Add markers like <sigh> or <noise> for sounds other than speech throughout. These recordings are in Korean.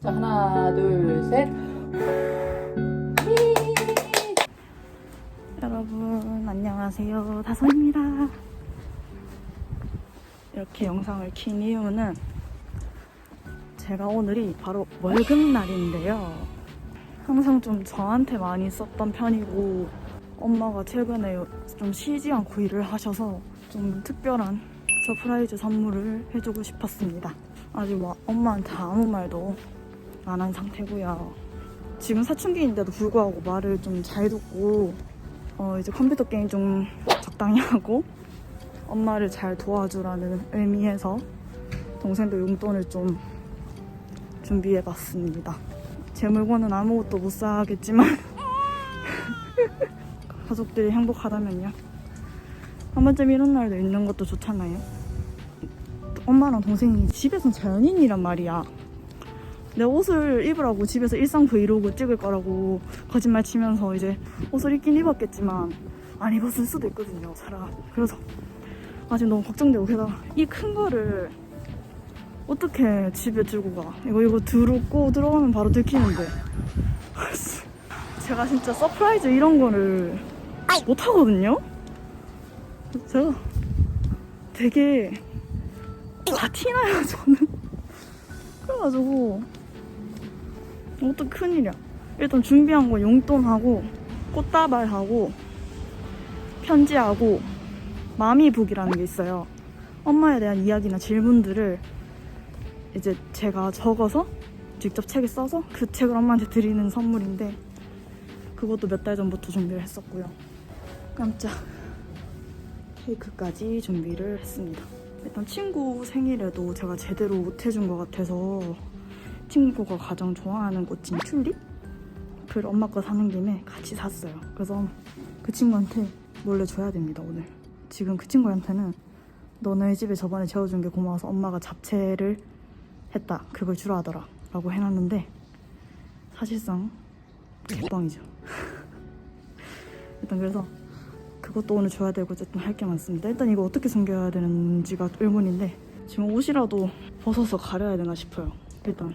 자, 하나, 둘, 셋. 여러분 안녕하세요. 다솜입니다. 이렇게 영상을 킨 이유는 제가 오늘이 바로 월급날인데요. 항상 좀 저한테 많이 썼던 편이고 엄마가 최근에 좀 쉬지 않고 일을 하셔서 좀 특별한 서프라이즈 선물을 해주고 싶었습니다. 아직 뭐 엄마한테 아무 말도 안 한 상태고요 지금 사춘기인데도 불구하고 말을 좀 잘 듣고 어, 이제 컴퓨터 게임 좀 적당히 하고 엄마를 잘 도와주라는 의미에서 동생도 용돈을 좀 준비해 봤습니다. 제 물건은 아무것도 못 사겠지만 <laughs> 가족들이 행복하다면요. 한 번쯤 이런 날도 있는 것도 좋잖아요. 엄마랑 동생이 집에선 자연인이란 말이야. 내 옷을 입으라고 집에서 일상 브이로그 찍을 거라고 거짓말 치면서 이제 옷을 입긴 입었겠지만 안 입었을 수도 있거든요 차라 그래서 아직 너무 걱정되고 게다가 이 큰 거를 어떻게 집에 들고 가? 이거 이거 들고 들어가면 바로 들키는데. <laughs> 제가 진짜 서프라이즈 이런 거를 못 하거든요? 제가 되게 다 티나요 저는. <laughs> 그래가지고 이것도 큰일이야. 일단 준비한 거 용돈하고 꽃다발하고 편지하고 마미북이라는 게 있어요. 엄마에 대한 이야기나 질문들을 이제 제가 적어서 직접 책에 써서 그 책을 엄마한테 드리는 선물인데 그것도 몇 달 전부터 준비를 했었고요. 깜짝 케이크까지 준비를 했습니다. 일단 친구 생일에도 제가 제대로 못 해준 것 같아서 친구가 가장 좋아하는 꽃인 튤립? 그걸 엄마 거 사는 김에 같이 샀어요. 그래서 그 친구한테 몰래 줘야 됩니다, 오늘. 지금 그 친구한테는 너네 집에 저번에 재워준 게 고마워서 엄마가 잡채를 했다. 그걸 주라 하더라. 라고 해놨는데 사실상 개뻥이죠. <laughs> 일단 그래서 그것도 오늘 줘야 되고 어쨌든 할 게 많습니다. 일단 이거 어떻게 숨겨야 되는지가 의문인데 지금 옷이라도 벗어서 가려야 되나 싶어요. 일단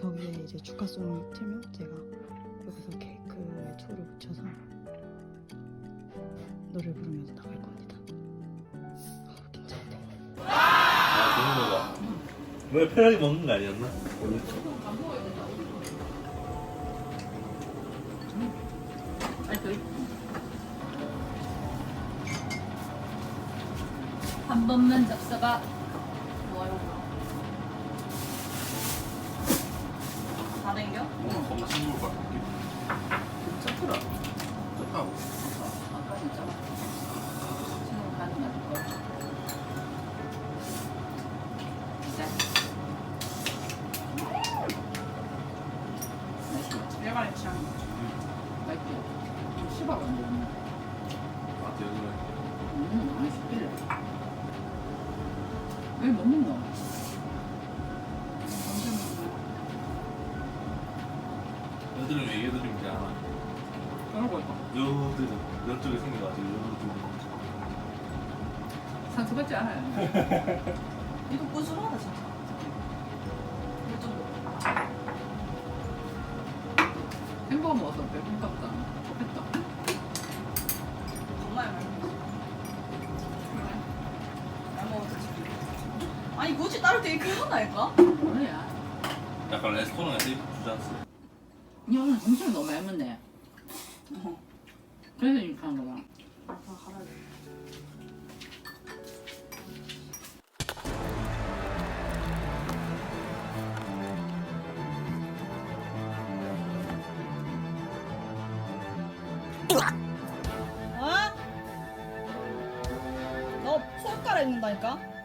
거기에 이제 축하송을 틀면 제가 여기서 케이크에 초를 붙여서 노래 부르면서 나갈 겁니다. 어, 괜찮대. 아, 거가. 왜 편하게 먹는 거 아니었나? 한 번만 잡숴봐. 뭐요? 다 댕겨? 겁나 싱거울 것 같아. 좋더라. 좋다고. 아까 진짜. 지금 가는 거 같아. 자. 맛있어. 일반의 취향. 맛있지? 좀 씹어가지고. 아, 여기는 음, 맛있길래. 왜 못 먹노? 여드름 왜 여드름인지 알아? 그러고 있고. 여드름. 이쪽에 생겨가지고 여드름. 상처받지 않아요. 이거 꾸준하다 진짜. 좀 햄버거 먹어서 배고깝다. 좋겠다. 정말 많이 먹었어. 잘 먹었어 지금. 아니 굳이 따로 데이크 하나일까? 뭐야? 약간 레스토랑 에서 주지 않았어? 니 오늘 점심을 너무 많이 먹네. 그래서 이렇게 한 거다. 아, 갈아야 돼. 어? 너 수업 갈아입는다니까?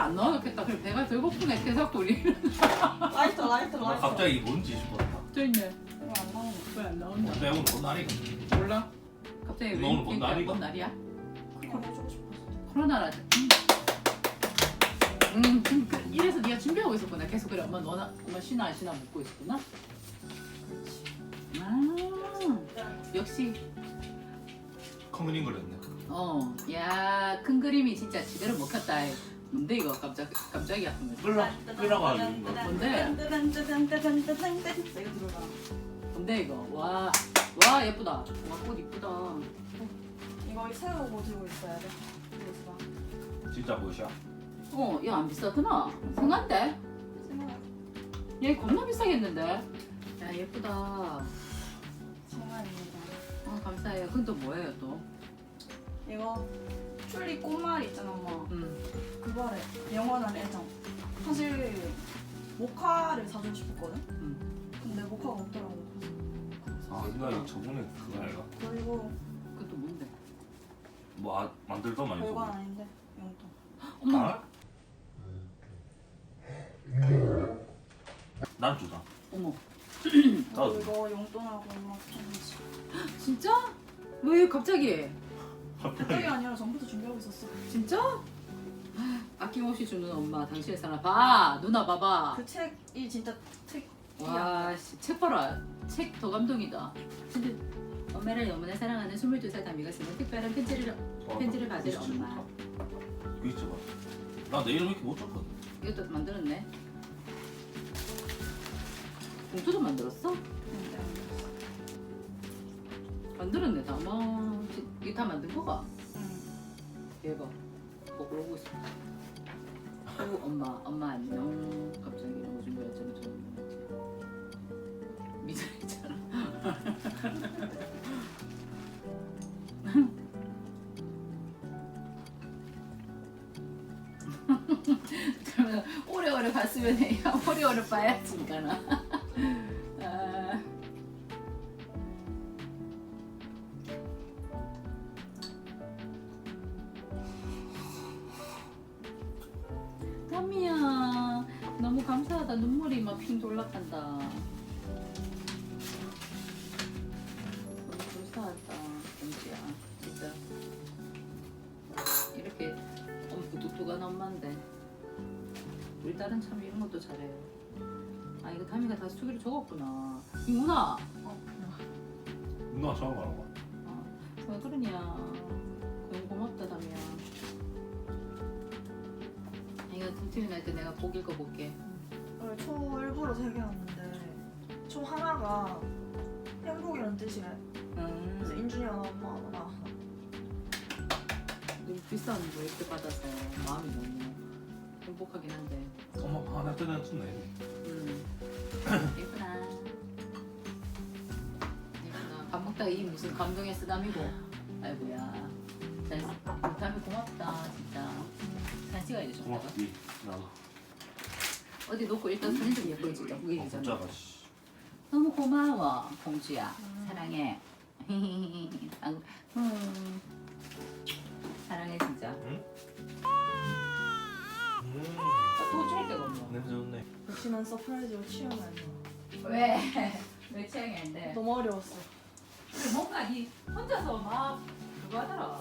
안 나오겠다. 그래 배가 덜 고프네. 태석돌이. 라이터, 라이터, 나 라이터. 갑자기 뭔지 싶었다. 저 있네. 왜안 나오노? 왜안 나온다? 근데 오늘 뭔 날이가? 몰라. 갑자기 왜 오늘 뭔 날이가? 뭔 날이야? 그냥 해주고 싶었어. 코로나라. 음, 음, 그- 이래서 네가 준비하고 있었구나. 계속 그래. 엄마 너나 엄마 쉬나 안 쉬나 묻고 있었구나. 아, 역시 큰 그림 그렸네. 어, 야, 큰 그림이 진짜 제대로 먹혔다. 뭔데 이거 깜짝 깜짝이야. 끌라 끌라고 하는 거. 뭔데? 뭔데 이거? 와, 와 예쁘다. 와꽃 이쁘다. 이거 새로 뭐 들고 있어야 돼. 진짜 무시야? 어, 얘 안 비싸구나. 상한데? 얘 겁나 비싸겠는데? 야 예쁘다. 10만입니다. 어, 아, 감사해요. 그건 또 뭐예요 또? 이거 튤립 꽃말이 있잖아, 엄마. 음. 그거래. 영원한 애정. 사실 모카를 사주고 싶었거든. 음. 근데 모카가 없더라고. 아 이거 저번에 그거 아이가? 그리고 그것도 뭔데? 뭐 아, 만들더만 별건 이거. 아닌데 용돈. 어머. 아? 난 주다. 어머. 나도. 이거 용돈하고 엄마 편지. <gasps> 진짜? 왜 갑자기? 갑자기 아니라 전부터 준비하고 있었어. 진짜? 아, 아낌없이 주는 엄마 당신의 사랑 봐 누나 봐봐 그 책이 진짜 특이야. 와, 씨, 책 봐라. 책 더 감동이다. 근데 엄마를 너무나 사랑하는 22살 다미가 쓰는 특별한 편지를 편지를 받을 엄마. 이거 있지 봐. 나 내일 왜 이렇게 못 줬거든. 이것도 만들었네. 봉투도 만들었어? 만들었네 다. 뭐 이게 다 만든 거가? 응. 대박. 꼭 그러고 있어. 그리고 엄마, 엄마 안녕. 갑자기 이런 거 준비했잖아. 저 미술했잖아. 그러면 오래오래 봤으면 해야 오래오래 봐야지 인간 담이야 너무 감사하다. 눈물이 막 핑 돌아간다. 너무 감사하다 은지야. 진짜. 이렇게 엄 부뚝뚝한 엄마인데. 우리 딸은 참 이런 것도 잘해요. 아 이거 담이가 다시 수기로 적었구나. 이구나 누나 처음 가는 거. 아, 왜 그러냐. 너무 고맙다 담이야 이거 틈틈이 날때 내가 복 읽어볼게 오늘 초 일부러 세 개였는데 초 하나가 행복이라는 뜻이래. 그래서 음. 인준이 하나, 엄마 하나, 나 하나. 너무 비싼 거 이렇게 받아서 마음이 너무 행복하긴 한데 엄마 하나 뜨는 tus네. 음 예쁘나 밥 먹다가 이 무슨 감동의 쓰담이고 아이고야 잘 담이 고맙다 돼 좀. 고맙지. 나도. 어디 놓고 일단 사진 좀 예쁘게 찍자 그게 어, 씨. 너무 고마워 공주야 음. 사랑해 <laughs> 아, 음. 사랑해 진짜 음. 또 찍을 데가 없네 냄새 좋네. 역시 난 서프라이즈로 취향이 아니야. 왜? <laughs> 왜 취향이 안 돼? 너무 어려웠어. 근데 뭔가 니 혼자서 막 그거 하더라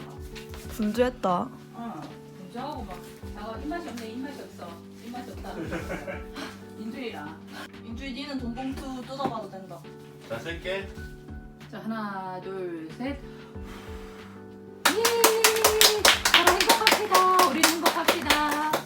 분주했다. 어 공주하고 막 자가 입맛이 없네 입맛이 없어. 입맛이 없다. <laughs> 인주이랑 인준이 니는 돈 봉투 뜯어봐도 된다. 자 쓸게. 자 하나 둘셋. 예! 서로 행복합시다. 우리 행복합시다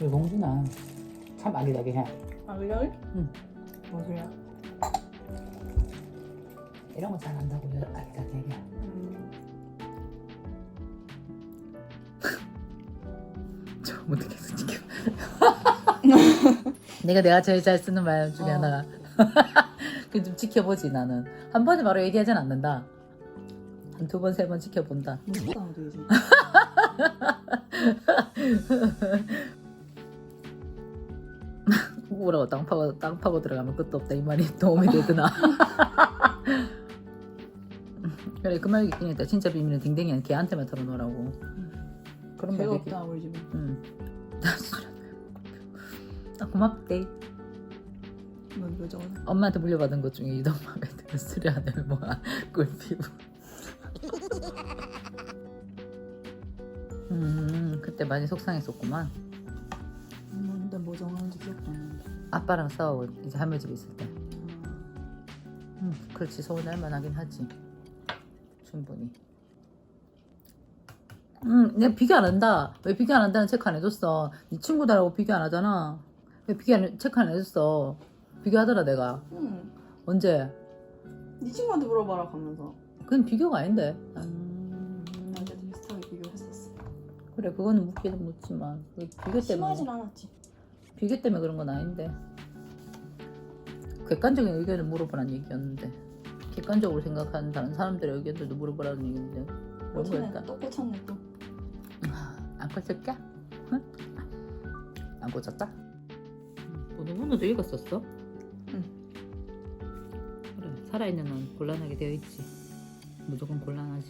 우리 봉준아 참 아기자기 해. 아 그래? 응. 뭔 소리야? 이런 거잘 안다고 아기자기 해. 음. <laughs> 저 어떻게 지켜. <laughs> 내가 내가 제일 잘 쓰는 말 중에 어. 하나가 <laughs> 그좀 지켜보지 나는 한 번에 바로 얘기하진 않는다. 한 두 번 세 번 지켜본다. 우라고 땅 파고 땅 파고 들어가면 끝도 없다 이 말이 도움이 되드나. <laughs> 그래 그 말이 있긴 했다. 진짜 비밀은 딩댕이는 걔한테만 털어놓으라고. 그런 말이. 없다 우리 집은. 응. 나 술. 아 고맙대. 뭔 요정은? 엄마한테 물려받은 것 중에 유독 마음에 드는 수련을 모아 꿀피부. 음 그때 많이 속상했었구만. 뭔데 뭐 정하 아빠랑 싸워 이제 할머니 집에 있을 때. 아, 응 그렇지 서운할 만하긴 하지. 충분히. 응 내가 비교 안 한다. 왜 비교 안 한다는 체크 안 해줬어. 네 친구들하고 비교 안 하잖아. 왜 비교 안 해- 체크 안 해줬어. 비교하더라 내가. 응. 언제? 네 친구한테 물어봐라 하면서. 그건 비교가 아닌데. 음, 나한테 비슷하게 비교했었어. 그래 그거는 묻기는 묻지만 그 비교 때문에 심하진 않았지. 비교 때문에 그런 건 아닌데 객관적인 의견을 물어보라는 얘기였는데 객관적으로 생각하는 다른 사람들의 의견들도 물어보라는 얘기인데 꽂혔네. 거였다 또 꽂혔네 또. 안 꽂혔까? 응? 안 꽂혔다? 오늘 오늘도 읽었었어? 응. 그래 살아있는 넌 곤란하게 되어 있지 무조건 곤란하지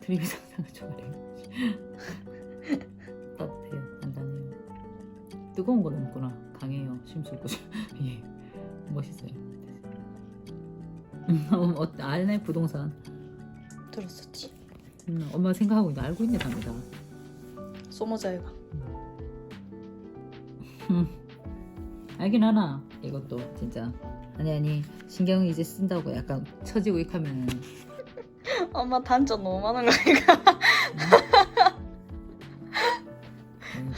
드림의 상상을 좋아해요 따뜻해요 뜨거운 건 없구나. 강해요. 심술고 <laughs> 예. 멋있어요. 음, 어, 알네 부동산. 들었었지. 음, 엄마 생각하고 있는 알고 있네 답니다. 소모자이가. <laughs> 알긴 하나 이것도 진짜. 아니 아니 신경 이제 쓴다고 약간 처지고 익하면 <laughs> 엄마 단점 너무 많은 거 아이가? 음,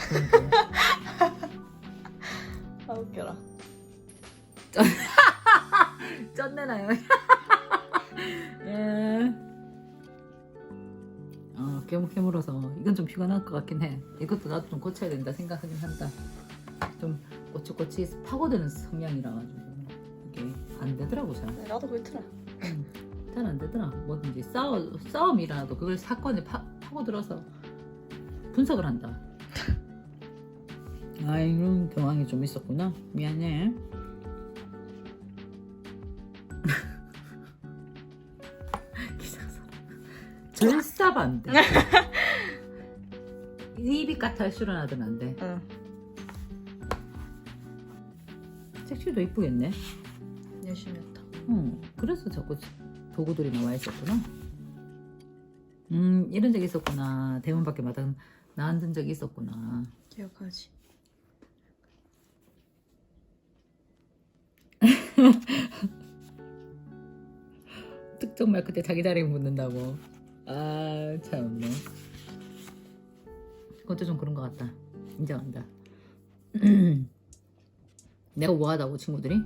피곤할 것 같긴 해 이것도 나도 좀 고쳐야 된다 생각하긴 한다 좀 꼬치꼬치 파고드는 성향이라 가지고 이게 안 되더라고 잘 나도 그렇더라. 잘 안 되더라. 뭐든지 싸워 싸움이 일어나도 그걸 사건에 파, 파고들어서 분석을 한다. <laughs> 아 이런 경황이 좀 있었구나. 미안해. <laughs> 돼. <laughs> 입이 까탈 실현하든 안 돼. 응. 색칠도 이쁘겠네. 열심히 했다. 응, 그래서 자꾸 도구들이 나와 있었구나. 음, 이런 적이 있었구나. 대문 밖에 마당 나앉은 적이 있었구나. 기억하지. <laughs> 특정 말 그때 자기 자리에 묻는다고. 아, 참네. 그것도 좀 그런 것 같다. 인정한다. <clears throat> 내가 우아하다고 친구들이?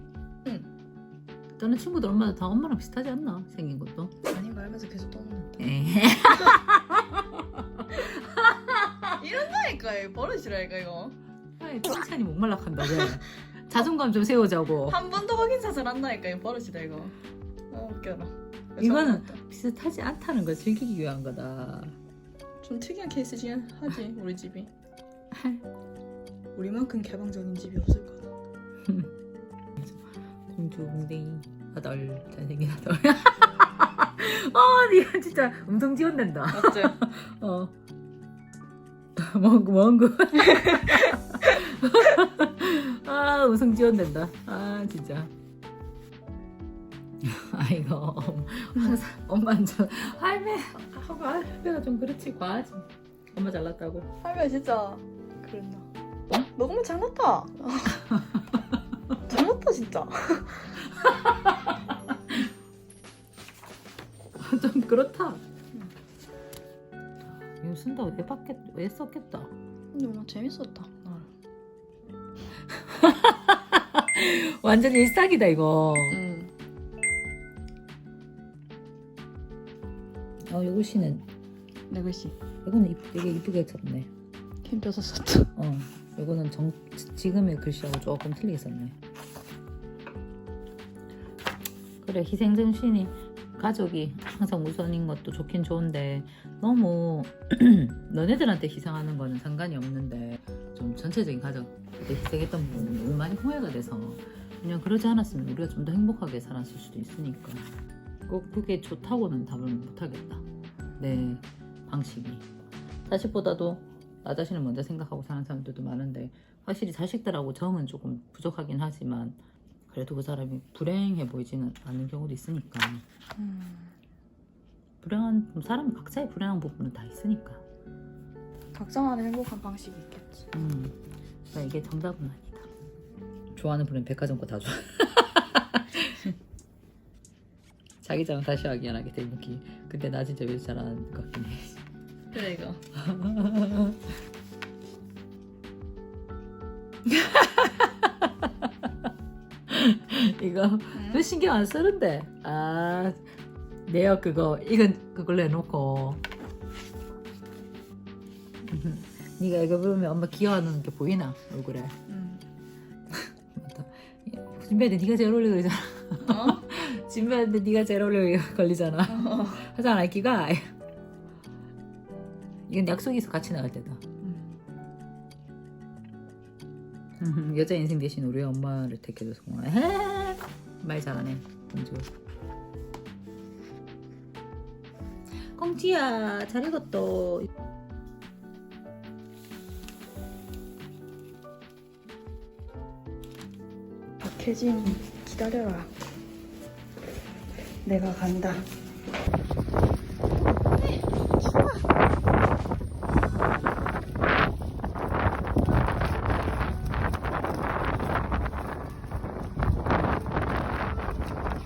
응. 다른 친구들 엄마도 다 엄마랑 비슷하지 않나? 생긴 것도. 아닌 거 알면서 계속. 에헤. <laughs> 이런다니까 이거 버릇이라니까 이거. 아이, 칭찬이 목말락한다 왜? 자존감 좀 세우자고 한 번도 확인 사살 한다니까 이거 버릇이다 이거. 아 웃겨라. 이거는 비슷하지 않다는 걸 즐기기 위한 거다 좀 특이한 케이스긴 하지 우리 집이. 할 우리만큼 개방적인 집이 없을 거다. 공주 공댕이 아덜 잘생긴 아덜 <laughs> 아 니가 진짜 음성 지원된다. 맞지? <laughs> 어. 멍구 멍구 <laughs> 아 음성 지원된다. 아 진짜. 아이고 항상 엄마는 좀 할매 하고 할매가 좀 그렇지 과하지 엄마 잘났다고 할머니 진짜 그랬나? 어? 너무 잘났다. <laughs> 잘났다 진짜. <laughs> 좀 그렇다. 이거 쓴다 왜 받겠 왜 썼겠다. 근데 뭔가 재밌었다. 날. <laughs> 완전 일상이다 이거. 응. 어 요거 씨는 내 글씨 이거는 이쁘, 되게 이쁘게 썼네. 힘 빼서 썼다. <laughs> 어 요거는 정 지- 지금의 글씨하고 조금 틀리게 썼네. 그래 희생정신이 가족이 항상 우선인 것도 좋긴 좋은데 너무 <clears throat> 너네들한테 희생하는 거는 상관이 없는데 좀 전체적인 가족 그때 희생했던 부분이 너무 많이 후회가 돼서 그냥 그러지 않았으면 우리가 좀 더 행복하게 살았을 수도 있으니까 꼭 그게 좋다고는 답을 못하겠다. 내 방식이. 자식보다도 나 자신을 먼저 생각하고 사는 사람들도 많은데 확실히 자식들하고 정은 조금 부족하긴 하지만 그래도 그 사람이 불행해 보이지는 않은 경우도 있으니까. 불행한 사람은 각자의 불행한 부분은 다 있으니까. 각자만의 행복한 방식이 있겠지. 음, 그러니까 이게 정답은 아니다. 좋아하는 브랜드 백화점 거 다 좋아 자기 자랑 다시 하기 안 하게 된 느낌 근데 나 진짜 왜 잘하는 것 같긴 해. 그래 이거. <laughs> 이거 왜 신경 안 쓰는데? 아 내역 그거 이건 그걸로 해놓고. <laughs> 네가 이거 보면 엄마 귀여워하는 게 보이나? 얼굴에. 응. 맞다 진배한테 네가 제일 어울리고 그러잖아. 어? 진배한테 네가 제일 어울리고 <laughs> 걸리잖아. 어. 하잖아 기가? 이건 약속이 있어 같이 나갈 때다. 음, <laughs> 여자 인생 대신 우리 엄마를 택해줘서 고마워. 말 잘하네 공주. 꽁지야 잘 익었다 박혜진 기다려라. 내가 간다.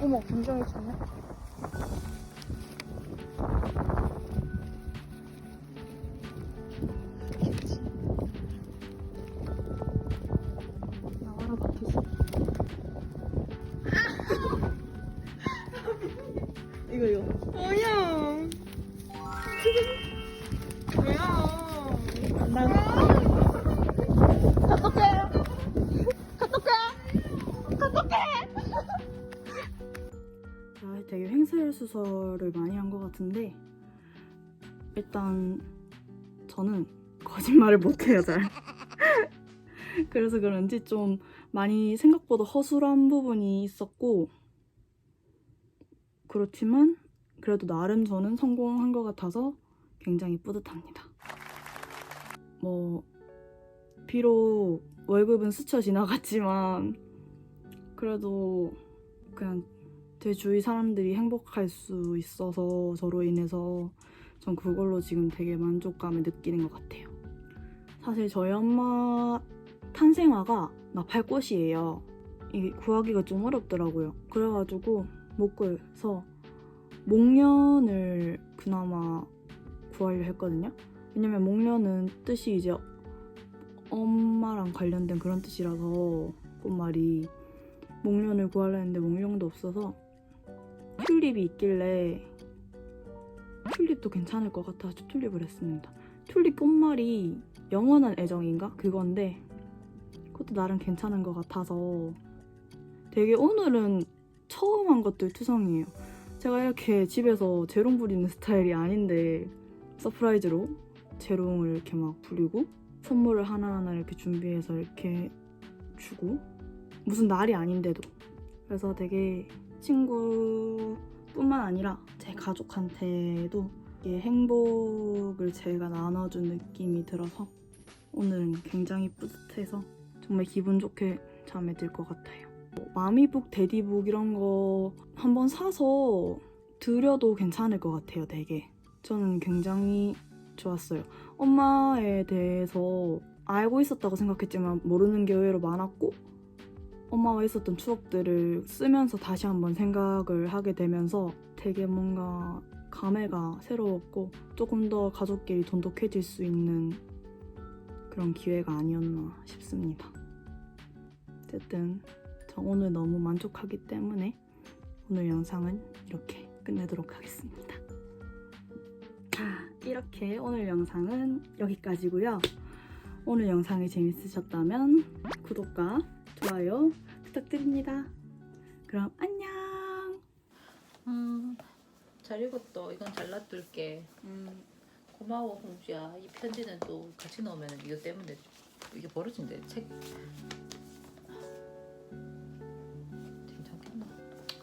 어머 분장이 좋네. 되게 횡설 수설을 많이 한 것 같은데 일단 저는 거짓말을 못해요 잘. <laughs> 그래서 그런지 좀 많이 생각보다 허술한 부분이 있었고 그렇지만 그래도 나름 저는 성공한 것 같아서 굉장히 뿌듯합니다. 뭐 비록 월급은 스쳐 지나갔지만 그래도 그냥 제 주위 사람들이 행복할 수 있어서 저로 인해서 전 그걸로 지금 되게 만족감을 느끼는 것 같아요. 사실 저희 엄마 탄생화가 나팔꽃이에요. 이게 구하기가 좀 어렵더라고요. 그래가지고 못 구해서 목련을 그나마 구하려 했거든요. 왜냐면 목련은 뜻이 이제 엄마랑 관련된 그런 뜻이라서 꽃말이 목련을 구하려 했는데 목련도 없어서 튤립이 있길래 튤립도 괜찮을 것 같아서 튤립을 했습니다. 튤립 꽃말이 영원한 애정인가? 그건데 그것도 나름 괜찮은 것 같아서 되게 오늘은 처음 한 것들 투성이에요. 제가 이렇게 집에서 재롱 부리는 스타일이 아닌데 서프라이즈로 재롱을 이렇게 막 부리고 선물을 하나하나 이렇게 준비해서 이렇게 주고 무슨 날이 아닌데도 그래서 되게 친구뿐만 아니라 제 가족한테도 행복을 제가 나눠준 느낌이 들어서 오늘은 굉장히 뿌듯해서 정말 기분 좋게 잠에 들 것 같아요. 뭐 마미북, 데디북 이런 거 한번 사서 드려도 괜찮을 것 같아요, 되게. 저는 굉장히 좋았어요. 엄마에 대해서 알고 있었다고 생각했지만 모르는 게 의외로 많았고 엄마와 있었던 추억들을 쓰면서 다시 한번 생각을 하게 되면서 되게 뭔가 감회가 새로웠고 조금 더 가족끼리 돈독해질 수 있는 그런 기회가 아니었나 싶습니다. 어쨌든 저 오늘 너무 만족하기 때문에 오늘 영상은 이렇게 끝내도록 하겠습니다. 자, 이렇게 오늘 영상은 여기까지고요. 오늘 영상이 재밌으셨다면 구독과 좋아요 부탁드립니다. 그럼 안녕. 음, 잘 읽었어. 이건 잘 놔둘게. 음, 고마워 홍주야. 이 편지는 또 같이 넣으면 이거 때문에 이게 벌어진대. 책 괜찮겠나?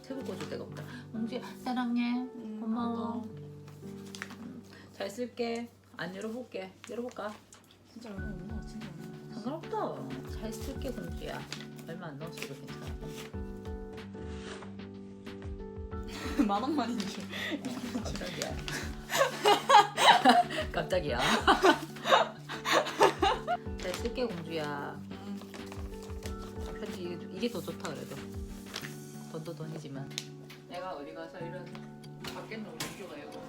책을 꽂을 데가 없다. 홍주야 사랑해. 고마워. 음, 잘 쓸게. 안 열어볼게. 열어볼까? 진짜 없나? 진짜 상관없다. 잘 쓸게 홍주야. 얼마 안 넣었어도 괜찮아. <laughs> 만 원만인 줄. 깜짝이야. <laughs> 깜짝이야. 잘 쓸게 공주야. 편지 이게- 이게 더 좋다 그래도. 돈도 돈이지만. 내가 어디 가서 이런 밖에 알고. 아니